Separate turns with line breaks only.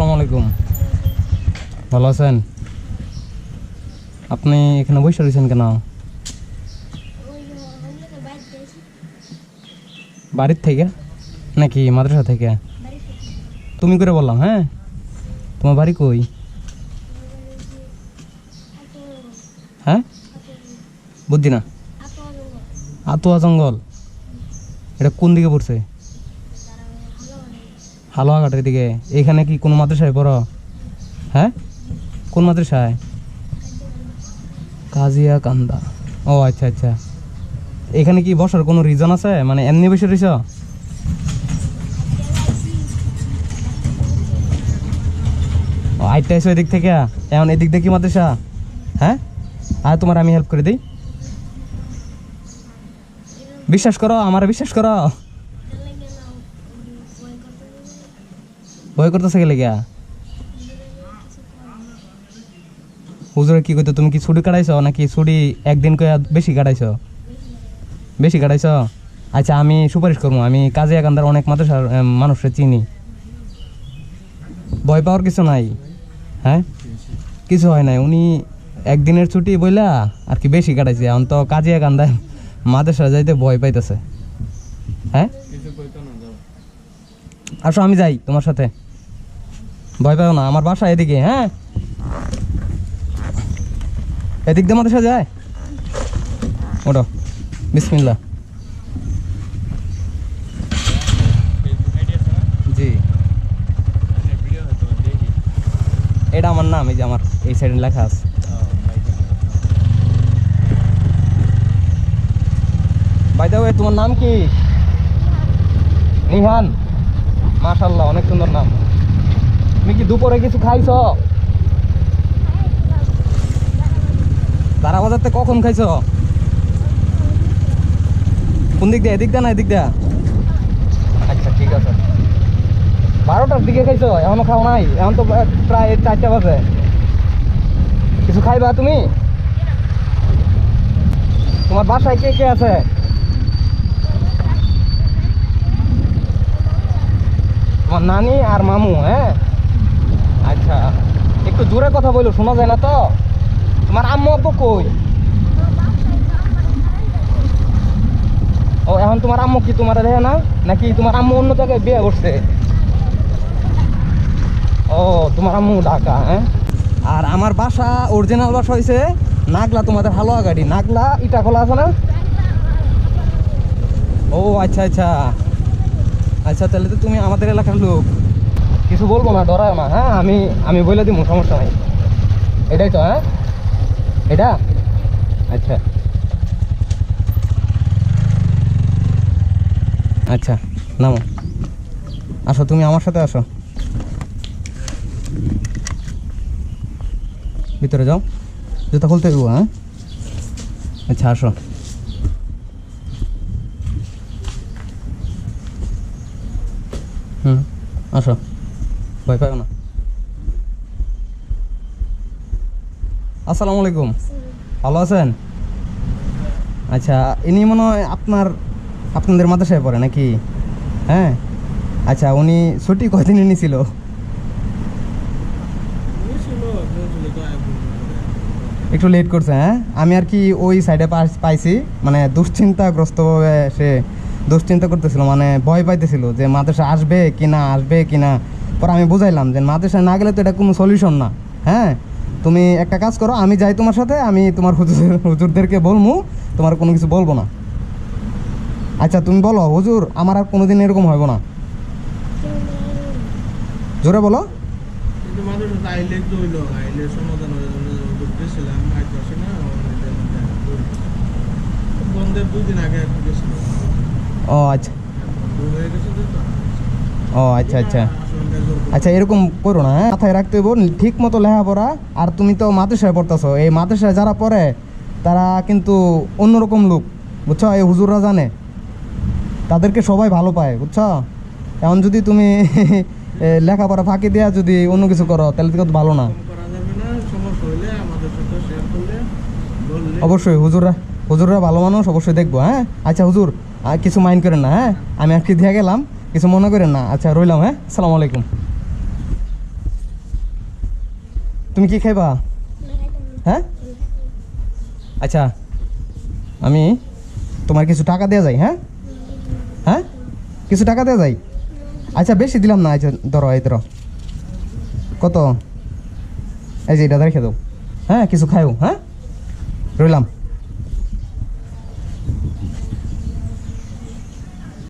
আসসালামু ভালো আছেন? আপনি এখানে বসে রয়েছেন কেন? বাড়ির থেকে? নাকি মাদ্রাসা থেকে? তুমি করে বললাম হ্যাঁ? তোমার বাড়ি কই? হ্যাঁ? বুদ্ধি না আতুয়া জঙ্গল। এটা কোন দিকে পড়ছে? হালুয়াঘাটের দিকে। এখানে কি কোন মাদ্রাসায় পড়ো? হ্যাঁ? কোন মাদ্রাসায়? কাজিয়া কান্দা ও আচ্ছা আচ্ছা। এখানে কি বসার কোনো রিজন আছে? মানে এমনি বসে রয়েছ আইটা এসো এদিক থেকে। এমন এদিক কি মাদ্রাসা? হ্যাঁ? আর তোমার আমি হেল্প করে দিই। বিশ্বাস করো, আমার বিশ্বাস করো। ভয় করতেছে গেলে গিয়া হুজুরে কি করতো তুমি কি ছুটি কাটাইছো নাকি ছুটি একদিন করে বেশি কাটাইছো? বেশি কাটাইছো? আচ্ছা আমি সুপারিশ করব আমি কাজে একান্দার অনেক এম, মানুষের চিনি। ভয় পাওয়ার কিছু নাই হ্যাঁ? কিছু হয় নাই উনি একদিনের ছুটি বইলা আর কি বেশি কাটাইছে এখন তো কাজে একান্দায় মাদ্রাসা যাইতে ভয় পাইতেছে হ্যাঁ? আসো আমি যাই তোমার সাথে। ভয় পাও না, আমার বাসা এদিকে হ্যাঁ? এদিক দিয়ে মাদ্রাসা যায়? ওটা বিসমিল্লা জি। এটা আমার নাম, এই যে আমার, এই সাইডে লেখা আছে। বাই দ্য ওয়ে তোমার নাম কি? নিহান। মাশাল্লাহ অনেক সুন্দর নাম। তুমি কি দুপুরে কিছু খাইছ? তারা বাজারতে কখন খাইছ? কোন দিক দিয়ে? এদিক দিয়ে না এদিক দিয়ে? আচ্ছা ঠিক আছে। বারোটার দিকে খাইছো? এখনও খাও নাই? এখন তো প্রায় চারটা বাজে। কিছু খাইবা তুমি? তোমার বাসায় কে কে আছে? তোমার নানি আর মামু হ্যাঁ? আচ্ছা একটু জোরে কথা বলো, শোনা যায় না তো? তোমার আম্মু আব্বু কই? ও, এখন তোমার আম্মু কি তোমার দেখে না? নাকি তোমার আম্মু অন্য জায়গায় বিয়ে করছে? ও, তোমার আম্মু ঢাকা হ্যাঁ? আর আমার বাসা অরিজিনাল বাসা হয়েছে নাগলা, তোমাদের হালুয়া গাড়ি নাগলা ইটা খোলা আছে না? ও আচ্ছা আচ্ছা। আচ্ছা তাহলে তো তুমি আমাদের এলাকার লোক। কিছু বলব না ডরায় না হ্যাঁ? আমি আমি বলে দিব সমস্যা নাই। এটাই তো হ্যাঁ? এটা? আচ্ছা। আচ্ছা নামো। আসো, তুমি আমার সাথে আসো। ভিতরে যাও। জুতা খুলতে দেবো হ্যাঁ? আচ্ছা আসো। হুম, আসো। ভয় পাও না। আসসালামু আলাইকুম। ভালো আছেন? আচ্ছা ইনি মনে হয় আপনার, আপনাদের মাদ্রাসায় পড়ে নাকি? হ্যাঁ? আচ্ছা উনি ছুটি কয়দিনে নিছিল একটু লেট করছে হ্যাঁ? আমি আর কি ওই সাইডে পাইছি মানে দুশ্চিন্তাগ্রস্তভাবে সে দুশ্চিন্তা করতেছিল মানে ভয় পাইতেছিল যে মাদ্রাসা আসবে কি না, আসবে কি না। পরে আমি বুঝাইলাম যে মাদ্রাসায় না গেলে তো এটা কোনো সলিউশন না। হ্যাঁ? তুমি একটা কাজ করো, আমি যাই তোমার সাথে, আমি তোমার হুজুর হুজুরদেরকে বলব তোমার কোনো কিছু বলব না। আচ্ছা তুমি বলো, হুজুর, আমার আর কোনোদিন এরকম হইব না। জোরে বলো।
দুদিন আগে
ও আচ্ছা। ও আচ্ছা আচ্ছা। আচ্ছা এরকম করো না হ্যাঁ? মাথায় রাখতে হইব, ঠিক মতো লেখাপড়া, আর তুমি তো মাদ্রাসায় পড়তেছো। এই মাদ্রাসায় যারা পড়ে, তারা কিন্তু অন্যরকম লোক, বুঝছ? এই হুজুররা জানে। তাদেরকে সবাই ভালো পায়, বুঝছ? এখন যদি তুমি লেখাপড়া ফাঁকি দেওয়া যদি অন্য কিছু করো, তাহলে তো ভালো না। অবশ্যই, হুজুররা হুজুররা ভালো মানুষ, অবশ্যই দেখব হ্যাঁ? আচ্ছা হুজুর আর কিছু মাইন্ড করেন না হ্যাঁ? আমি আজকে দিয়ে গেলাম, কিছু মনে করেন না। আচ্ছা রইলাম হ্যাঁ? আসসালামু আলাইকুম। তুমি কি খাইবা? হ্যাঁ? আচ্ছা আমি তোমার কিছু টাকা দেওয়া যায় হ্যাঁ? হ্যাঁ? কিছু টাকা দেওয়া যায়? আচ্ছা বেশি দিলাম না আচ্ছা ধরো, এই ধরো। কত? এই যে এটা রেখে দাও। হ্যাঁ কিছু খাও হ্যাঁ? রইলাম।